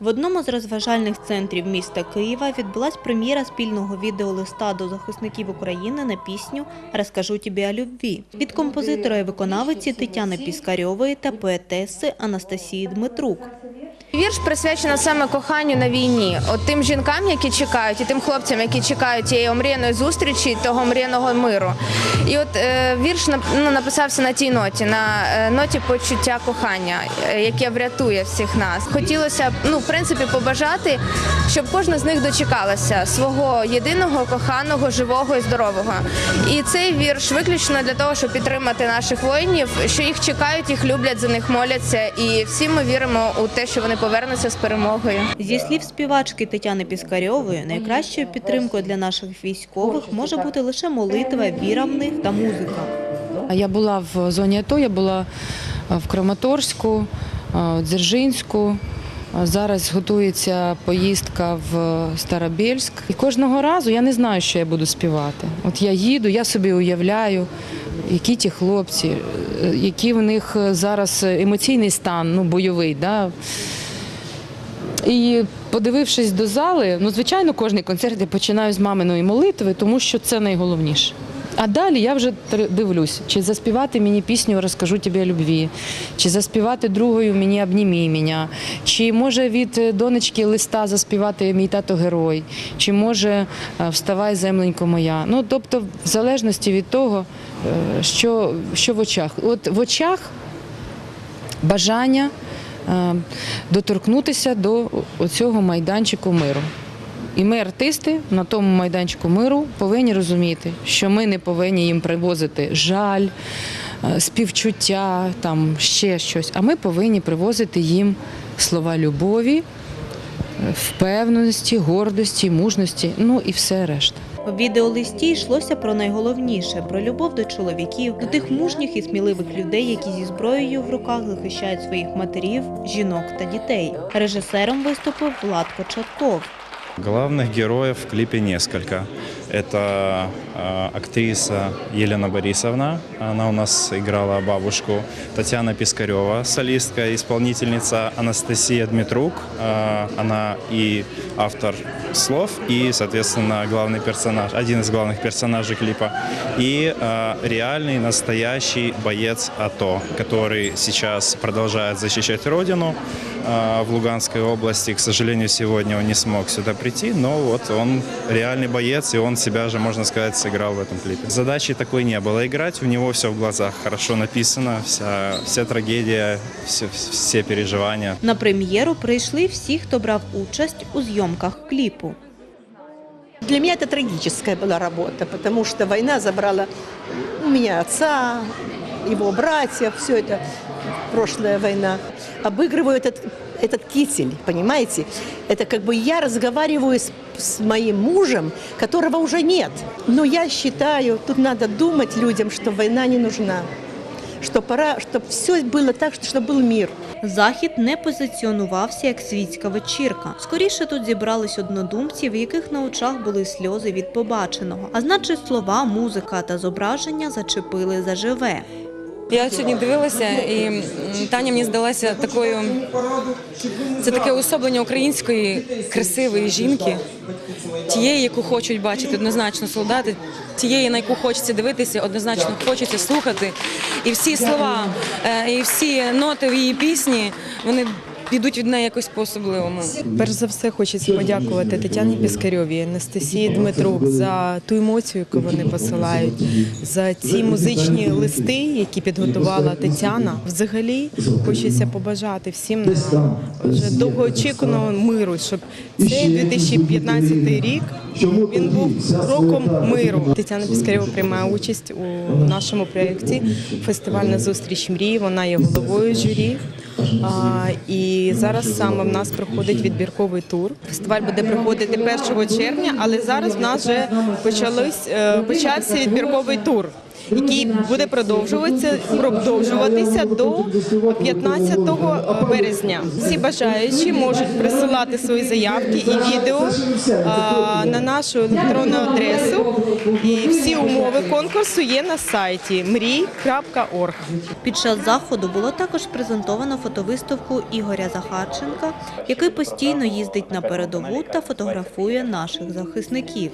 В одному з розважальних центрів міста Києва відбулась прем'єра спільного відеолиста до захисників України на пісню «Розкажу тобі о любві» від композитора і виконавиці Тетяни Піскарьової та поетеси Анастасії Дмитрук. Вірш присвячено саме коханню на війні, от тим жінкам, які чекають, і тим хлопцям, які чекають тієї омріяної зустрічі, того мріяного миру. І от е, вірш ну, написався на тій ноті, на е, ноті почуття кохання, е, яке врятує всіх нас. Хотілося ну, в принципі, побажати, щоб кожна з них дочекалася свого єдиного, коханого, живого і здорового. І цей вірш виключно для того, щоб підтримати наших воїнів, що їх чекають, їх люблять, за них моляться, і всі ми віримо у те, що вони повернуться з перемогою. Зі слів співачки Тетяни Піскарьової, найкращою підтримкою для наших військових може бути лише молитва, віра в них та музика. Я була в зоні АТО, я була е, в Краматорську, е, Дзержинську. Зараз готується поїздка в Старобільськ. І кожного разу я не знаю, що я буду співати. От я їду, я собі уявляю, які ті хлопці, е, який в них зараз емоційний стан, ну бойовий. Да? І подивившись до зали, ну звичайно, кожний концерт я починаю з маминої молитви, тому що це найголовніше. А далі я вже дивлюсь, чи заспівати мені пісню Розкажу тобі любві, чи заспівати другою мені обнімі мене, чи може від донечки листа заспівати мій тато герой, чи може е, Вставай, земленько моя. Ну тобто, в залежності від того, е, що, що в очах. От в очах бажання доторкнутися до цього майданчику миру. І ми, артисти, на тому майданчику миру повинні розуміти, що ми не повинні їм привозити жаль, е, співчуття, там ще щось. А ми повинні привозити їм слова любові, е, впевненості, гордості, мужності, ну і все решта. У відеолисті йшлося про найголовніше про любов до чоловіків, до тих мужніх і сміливих людей, які зі зброєю в руках захищають своїх матерів, жінок та дітей. Режисером виступив Влад Кочетков. Главних героїв в кліпі несколько. Это э, актриса Елена Борисовна, она у нас играла бабушку, Татьяна Пискарева, солистка, исполнительница Анастасия Дмитрук, э, она и автор слов, и, соответственно, главный персонаж, один из главных персонажей клипа, и э, реальный, настоящий боец АТО, который сейчас продолжает защищать родину, в Луганской области. К сожалению, сегодня он не смог сюда прийти, но вот он реальный боец, и он себя же, можно сказать, сыграл в этом клипе. Задачи такой не было играть, у него все в глазах хорошо написано, вся, вся трагедия, все, все переживания. На прем'єру прийшли всі, хто брав участь у зйомках кліпу. Для меня это трагическая была работа, потому что война забрала у меня отца, его братьев, все это прошлая война. Обыгрываю этот, этот китель, понимаете? Это как бы я разговариваю с, с моим мужем, которого уже нет. Но я считаю, тут надо думать людям, что война не нужна. Что пора, чтобы все было так, чтобы был мир. Захід не позиціонувався як світська вечірка. Скоріше тут зібрались однодумці, в яких на очах були сльози від побаченого. А значить, слова, музика та зображення зачепили заживе. Я сьогодні дивилася, і Таня мені здалася такою. Це таке особлення української красивої жінки, тієї, яку хочуть бачити однозначно солдати, тієї, на яку хочеться дивитися, однозначно хочеться слухати. І всі слова, е, і всі ноти в її пісні, вони йдуть від неї якось по-особливому. Перш за все хочеться подякувати Тетяні Піскарьовій, Анастасії Дмитрук за ту емоцію, яку вони посилають, за ці музичні листи, які підготувала Тетяна. Взагалі хочеться побажати всім нам вже довгоочікуваного миру, щоб цей 2015 рік він був роком миру. Тетяна Піскарєва приймає участь у нашому проєкті Фестивальна зустріч мрії. Вона є головою журі. А, і зараз саме в нас проходить відбірковий тур. Фестиваль буде проходити 1 червня, але зараз в нас вже почались, е, почався відбірковий тур. Який буде продовжуватися продовжуватися до 15 березня. Всі бажаючі можуть присилати свої заявки і відео а, на нашу електронну адресу. І всі умови конкурсу є на сайті мрій.орг. Під час заходу було також презентовано фотовиставку Ігоря Захарченка, який постійно їздить на передову та фотографує наших захисників.